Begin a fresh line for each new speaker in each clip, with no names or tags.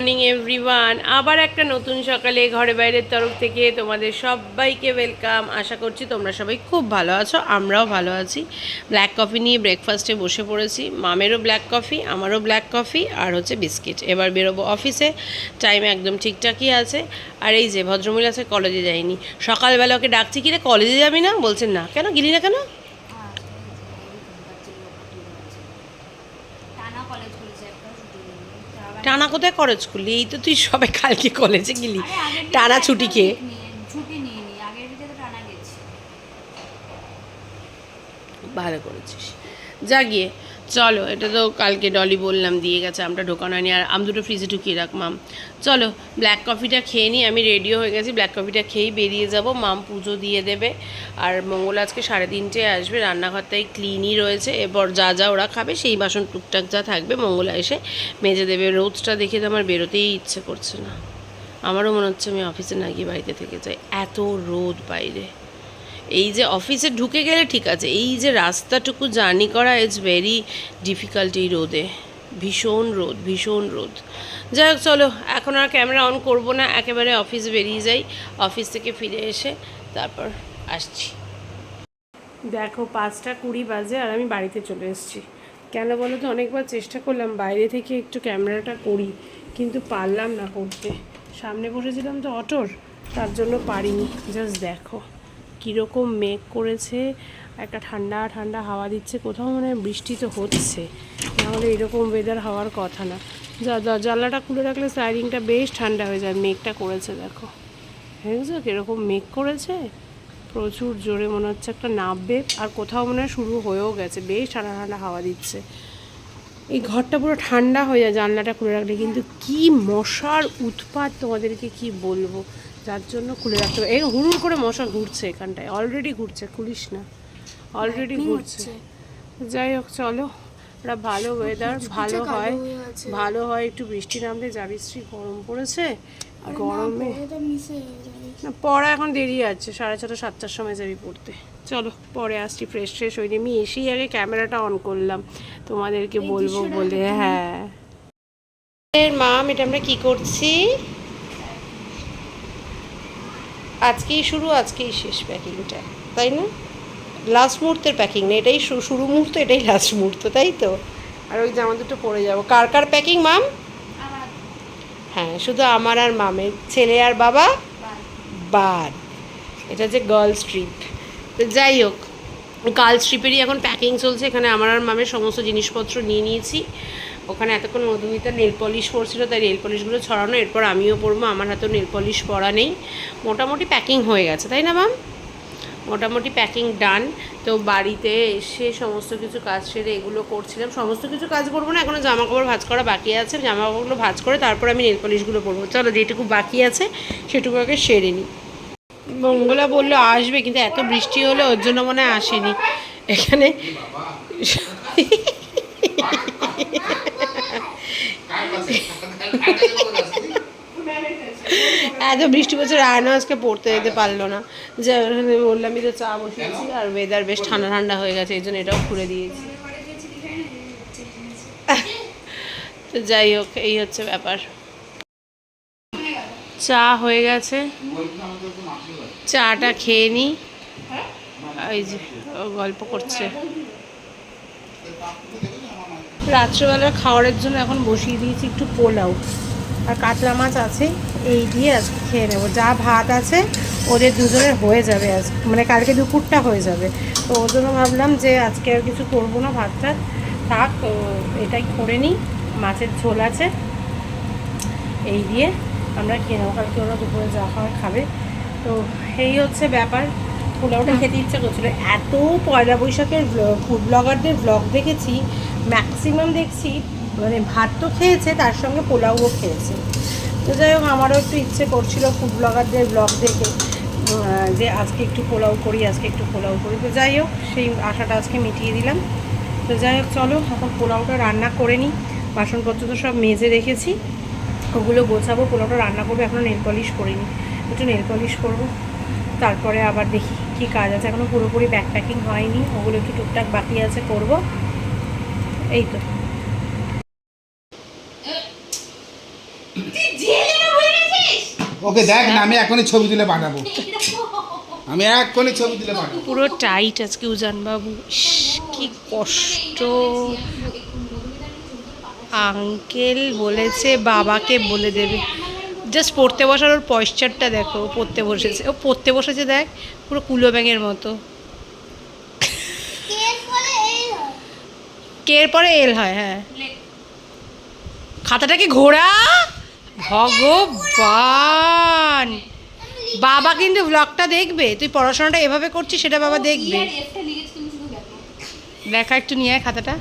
Morning everyone আবার একটা নতুন সকালে ঘরে বাইরের তরফ থেকে তোমাদের সবাইকে ওয়েলকাম আশা করছি তোমরা সবাই খুব ভালো আছো, আমরাও ভালো আছি। ব্ল্যাক কফি নিয়ে ব্রেকফাস্টে বসে পড়েছি। মামেরও ব্ল্যাক কফি আমারও ব্ল্যাক কফি আর হচ্ছে বিস্কিট এবার বেরোবো অফিসে টাইম একদম ঠিকঠাকই আছে। আর এই যে, ভদ্রমহিলা আছে কলেজে যায়নি। সকালবেলা ওকে ডাকছি কি রে কলেজে যাবি না? বলছেন না। কেন? গেলি না কেন
টানা কলেজ খুলেছে একটা ছুটি নেই। তা আবার-
টানা কোথায় খরচ করলি? এই তো তুই সবে কালকে কলেজে গেলি। টানা ছুটি খেয়ে
গেছি।
ভালো করেছিস। যা গিয়ে চলো, এটা তো কালকে ডলি বললাম, দিয়ে গেছে, আমটা ঢোকানো হয়নি, আর আম দুটো ফ্রিজে ঢুকিয়ে রাখ, মাম। চলো ব্ল্যাক কফিটা খেয়ে নিই আমি রেডিও হয়ে গেছি ব্ল্যাক কফিটা খেয়েই বেরিয়ে যাব, মাম পুজো দিয়ে দেবে, আর মঙ্গল আজকে সাড়ে তিনটে আসবে রান্নাঘরটাই ক্লিনই রয়েছে, এরপর যা যা ওরা খাবে, সেই বাসন টুকটাক যা থাকবে, মঙ্গলা এসে মেজে দেবে, রোদটা দেখে তো আমার বেরোতেই ইচ্ছে করছে না। আমারও মনে হচ্ছে আমি অফিসে না গিয়ে বাড়িতে থেকে যাই, এত রোদ বাইরে। এই যে অফিসে ঢুকে গেলে ঠিক আছে, এই যে রাস্তাটুকু জার্নি করা ইজ ভেরি ডিফিকাল্ট এই রোদে। ভীষণ রোদ ভীষণ রোদ। যাই হোক, চলো, এখন আর ক্যামেরা অন করব না, একেবারে অফিস বেরিয়ে যাই। অফিস থেকে ফিরে এসে তারপর আসছি। দেখো, পাঁচটা কুড়ি বাজে আর আমি বাড়িতে চলে এসেছি। কেন বলো তো, অনেকবার চেষ্টা করলাম, বাইরে থেকে একটু ক্যামেরাটা করি, কিন্তু পারলাম না করতে। সামনে বসেছিলাম তো অটোর, তার জন্য পারিনি জাস্ট দেখো। কীরকম মেঘ করেছে, একটা ঠান্ডা ঠান্ডা হাওয়া দিচ্ছে, কোথাও মানে বৃষ্টি তো হচ্ছে। নাহলে এরকম ওয়েদার হওয়ার কথা না। জানলাটা খুলে রাখলে স্লাইডিংটা বেশ ঠান্ডা হয়ে যায়, মেঘটা করেছে, দেখো। দেখছ কীরকম মেঘ করেছে? প্রচুর জোরে মনে হচ্ছে একটা নামবে আর কোথাও মনে হয় শুরু হয়েও গেছে, বেশ ঠান্ডা ঠান্ডা হাওয়া দিচ্ছে। এই ঘরটা পুরো ঠান্ডা হয়ে যায়, জানলাটা খুলে রাখলে, কিন্তু কি মশার উৎপাত তোমাদেরকে কি বলব? যার জন্য খুলে রাখতে হবে। এই হুড়ুর করে মশা ঘুরছে এখানটায়। অলরেডি ঘুরছে খুলিস না। অলরেডি ঘুরছে। যাই হোক চলো। ওরা ভালো ওয়েদার ভালো হয়। ভালো হয় একটু বৃষ্টি নামলে যাবি শ্রী গরম পড়েছে। গরমে না পড়া এখন দেরি আছে। সাড়ে ছটা সাতটার সময় যাবি পড়তে। চলো পরে আসছি ফ্রেশ ফ্রেশ হয়ে আমি এসেই আগে ক্যামেরাটা অন করলাম। তোমাদেরকে বলব বলে হ্যাঁ। মাম এটা আমরা কি করছি? আজকেই শুরু আজকেই শেষ প্যাকিংটা তাই না? লাস্ট মুহূর্তের প্যাকিং না এটাই শুরু মুহূর্ত এটাই লাস্ট মুহূর্ত তাই তো? আর ওই জামা দুটো পরে যাব। কার কার প্যাকিং মাম হ্যাঁ শুধু আমার আর মামের ছেলে আর বাবা?
বাদ।
বাদ। এটা যে গার্লস ট্রিপ তো যাই হোক গার্লস ট্রিপেরই এখন প্যাকিং চলছে এখানে আমার আর মামের সমস্ত জিনিসপত্র নিয়ে নিয়েছি। ওখানে এতক্ষণ মধুমিতা নেল পলিশ পরছিল, তাই নেল পলিশগুলো ছড়ানো, এরপর আমিও পরবো, আমার হাতেও নেল পলিশ পরা নেই। মোটামুটি প্যাকিং হয়ে গেছে, তাই না ম্যাম মোটামুটি প্যাকিং ডান তো বাড়িতে এসে সমস্ত কিছু কাজ সেরে এগুলো করছিলাম। সমস্ত কিছু কাজ করব না এখনও জামা কাপড় ভাঁজ করা বাকি আছে। জামা কাপড়গুলো ভাঁজ করে তারপর আমি নেল পলিশগুলো পরবো। চলো, যেটুকু বাকি আছে, সেটুকু আগে সেরে নিই। মঙ্গলা বলল, আসবে। কিন্তু এত বৃষ্টি হলে, ওর জন্য মনে হয় আসেনি। এখানে এত বৃষ্টি বছর আয়না আজকে পড়তে যেতে পারল না। যে ওখানে বললামই তো চা বসিয়েছি আর ওয়েদার বেশ ঠান্ডা ঠান্ডা হয়ে গেছে এই জন্য এটাও খুলে দিয়েছি। তো যাই হোক এই হচ্ছে ব্যাপার। চা হয়ে গেছে। চাটা খেয়ে নিই এই যে গল্প করছে। রাত্রেবেলার খাওয়ারের জন্য এখন বসিয়ে দিয়েছি একটু পোলাও আর কাতলা মাছ আছে, এই দিয়ে আজকে খেয়ে নেব। যা ভাত আছে, ওদের দুজনের হয়ে যাবে আজ মানে কালকে দুপুরটা হয়ে যাবে। তো ওর জন্য ভাবলাম যে আজকে আর কিছু করব না, ভাতটা থাক, তো এটাই করে নিই, মাছের ঝোল আছে। এই দিয়ে আমরা খেয়ে নেব, কালকে ওরা দুপুরে যা খাওয়ার খাবে। তো এই হচ্ছে ব্যাপার, পোলাওটা খেতে ইচ্ছা করছিল। এত পয়লা বৈশাখের ফুড ব্লগারদের ব্লগ দেখেছি ম্যাক্সিমাম দেখছি মানে ভাত তো খেয়েছে, তার সঙ্গে পোলাওও খেয়েছে। তো যাই হোক, আমারও একটু ইচ্ছে করছিল ফুড ব্লগারদের ব্লগ দেখে যে আজকে একটু পোলাও করি, আজকে একটু পোলাও করি। তো যাই হোক, সেই আশাটা আজকে মিটিয়ে দিলাম। তো যাই হোক, চলো, এখন পোলাওটা রান্না করে নিই। বাসনপত্র তো সব মেজে রেখেছি। ওগুলো গোছাবো, পোলাওটা রান্না করব, এখনও নেল পলিশ করিনি। একটু নেল পলিশ করব। তারপরে আবার দেখি কি কাজ আছে। এখনও পুরোপুরি ব্যাক প্যাকিং হয়নি। ওগুলো একটু টুকটাক বাকি আছে, করব। এই তো।
ওকে দেখ না আমি এখনই ছবি তুলে পাঠাবো আমি এখনই ছবি তুলে পাঠাবো
পুরো টাইট আজকে উজান বাবু কি কষ্ট। আঙ্কেল বলেছে বাবাকে বলে দেবে। জাস্ট পড়তে বসার ওর পয়শ্চারটা দেখো ও পড়তে বসেছে। ও পড়তে বসেছে দেখ পুরো কুলো ব্যাঙের মতো। কে এর পরে এল হয় হ্যাঁ। খাতাটাকে ঘোরা ভগবান! বাবা কিন্তু ব্লগটা দেখবে তুই পড়াশোনাটা এভাবে করছিস সেটা বাবা দেখবে। দেখা। একটু নিয়ে আয় খাতাটা।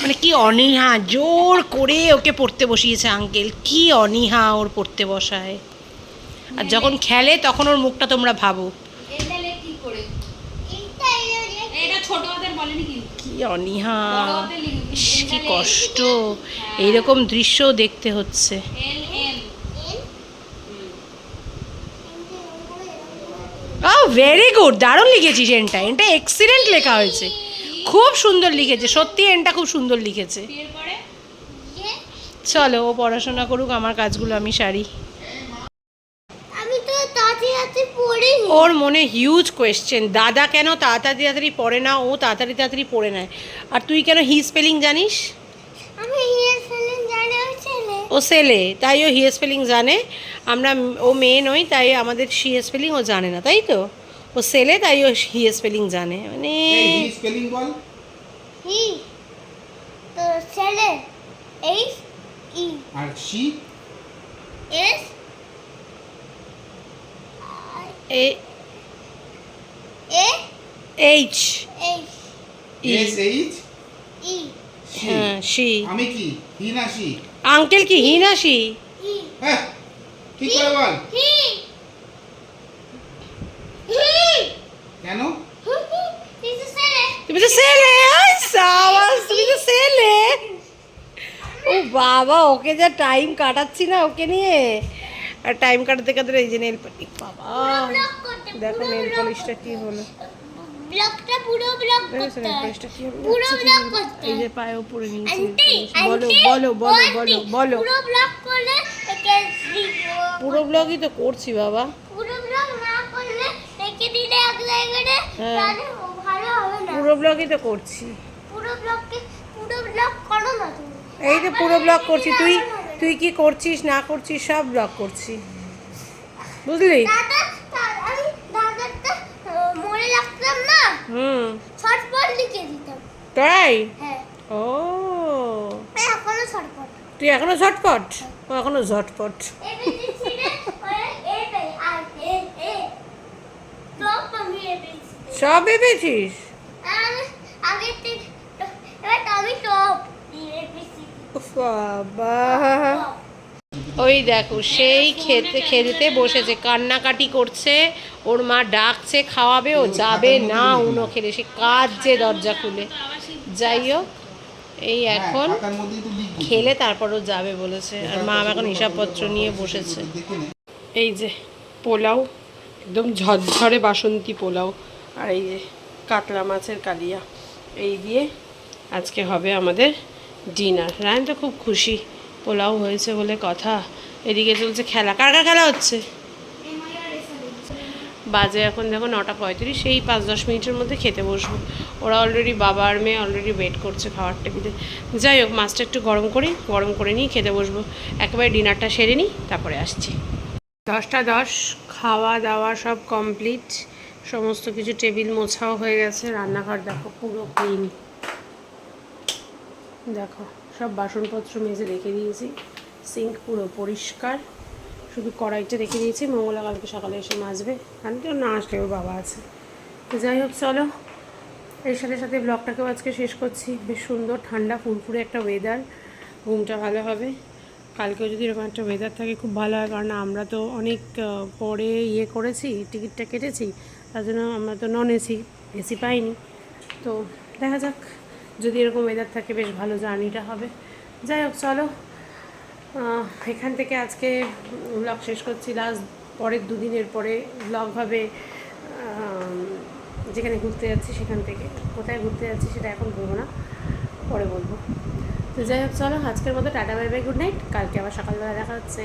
মানে কি অনীহা জোর করে ওকে পড়তে বসিয়েছে আঙ্কেল কি অনীহা ওর পড়তে বসায়। আর যখন খেলে তখন ওর মুখটা তোমরা ভাবো
এটা লেখ কি করে এটা ছোট হাতের বলেনি কিন্তু
কি অনীহা। কি কষ্ট। এইরকম দৃশ্যও দেখতে হচ্ছে। ভেরি গুড দারুণ লিখেছিস এনটা। এনটা এক্সিলেন্ট লেখা হয়েছে। খুব সুন্দর লিখেছে। সত্যি এনটা খুব সুন্দর লিখেছে। চলো ও পড়াশোনা করুক আমার কাজগুলো আমি সারি
আমি তো তাড়াতাড়ি তাড়াতাড়ি পড়ি
ওর মনে হিউজ কোয়েশ্চেন দাদা কেন তাড়াতাড়ি তাড়াতাড়ি পড়ে না ও তাড়াতাড়ি তাড়াতাড়ি পড়ে নেয়। আর তুই কেন হি স্পেলিং জানিস? ও সেলে তাই ও হি স্পেলিং জানে। আমরা ও মেয়ে নই তাই আমাদের সি স্পেলিং ও জানে না তাই তো? ও সেলে তাই ও হি স্পেলিং জানে। মানে
স্পেলিং বল।
হি তো ছেলে H E
R C
S
হ্যাঁ সি
আমি কি? হি না সি
আঙ্কেল কি? হি না সি
হ্যাঁ করে বল।
হি। হি।
কেন?
দিস ইজ ছেলে।
তুমি তো সেলে আই সাবাস তুমি তো সেলে ও বাবা ওকে যা টাইম কাটাচ্ছি না ওকে নিয়ে। আর টাইম কাটাতে কাটাতে এই যে নেল পালিশ বাবা দেখো নেল পলিশটা কি হলো।
ব্লকটা পুরো ব্লক করতে। পুরো ব্লক করতে।
এই যে। পায়ে উপরে নিয়েছি বলো বলো বলো বলো বলো।
পুরো ব্লক করলে
পুরো ব্লগই তো করছি বাবা।
পুরো ব্লক না করলে রেখে দিলে এক জায়গায়
হ্যাঁ।
তাহলে ভালো হবে না।
পুরো ব্লগই তো করছি।
পুরো পুরো ব্লক করো না তুমি।
এই যে পুরো ব্লগ করছি তুই তুই কি করছিস না করছিস সব ব্লগ করছি। বুঝলি? হুম। তাই?
হ্যাঁ।
ও। তুই এখনও ঝটপট? ও এখনও ঝটপট।
সব
ভেবেছিস
আগে থেকে এবার আমি টপ এবিসি
উফ, বাবা। ওই দেখো, সেই খেতে খেলতে বসেছে, কান্নাকাটি করছে, ওর মা ডাকছে, খাওয়াবে, ও যাবে না, উনো খেলে, সে কাজ দরজা খুলে। যাই হোক, এই এখন খেলে তারপর ও যাবে বলেছে। আর মা এখন হিসাবপত্র নিয়ে বসেছে। এই যে পোলাও, একদম ঝরঝরে বাসন্তী পোলাও, আর এই যে কাতলা মাছের কালিয়া। এই দিয়ে আজকে হবে আমাদের ডিনার রায়ন তো খুব খুশি। পোলাও হয়েছে বলে কথা। এদিকে চলছে খেলা। কার কার খেলা হচ্ছে? বাজে এখন দেখো নটা পঁয়ত্রিশ, সেই পাঁচ দশ মিনিটের মধ্যে খেতে বসবো। ওরা অলরেডি বাবা আর মেয়ে অলরেডি ওয়েট করছে খাওয়ার টেবিলে যাই হোক, মাছটা একটু গরম করি, গরম করে নিয়ে খেতে বসবো। একেবারে ডিনারটা সেরে নিই, তারপরে আসছি। দশটা দশ, খাওয়া দাওয়া সব কমপ্লিট সমস্ত কিছু টেবিল মোছাও হয়ে গেছে। রান্নাঘর দেখো পুরো ক্লিন দেখো, সব বাসনপত্র মেজে রেখে দিয়েছি। সিঙ্ক পুরো পরিষ্কার। শুধু কড়াইটা রেখে দিয়েছি। মঙ্গলা কালকে সকালে এসে মাজবে। তো না আসলে ওর বাবা আছে। তো যাই হোক, চলো। এর সাথে সাথে ব্লগটাকেও আজকে শেষ করছি। বেশ সুন্দর, ঠান্ডা, ফুরফুরে একটা ওয়েদার ঘুমটা ভালো হবে। কালকেও যদি এরকম একটা ওয়েদার থাকে, খুব ভালো হয়। কারণ আমরা তো অনেক পরে ইয়ে করেছি, টিকিটটা কেটেছি। তার জন্য আমরা তো নন এসি এসি পাইনি। তো দেখা যাক। যদি এরকম ওয়েদার থাকে, বেশ ভালো জার্নিটা হবে। যাই হোক, চলো। এখান থেকে আজকে ব্লগ শেষ করছি। লাস্ট পরের দুদিনের পরে ব্লগ হবে যেখানে ঘুরতে যাচ্ছি সেখান থেকে। কোথায় ঘুরতে যাচ্ছি সেটা এখন বলব না, পরে বলব। তো যাই হোক, চলো। আজকের মতো tata bye bye good night কালকে আবার সকালবেলা দেখা হচ্ছে।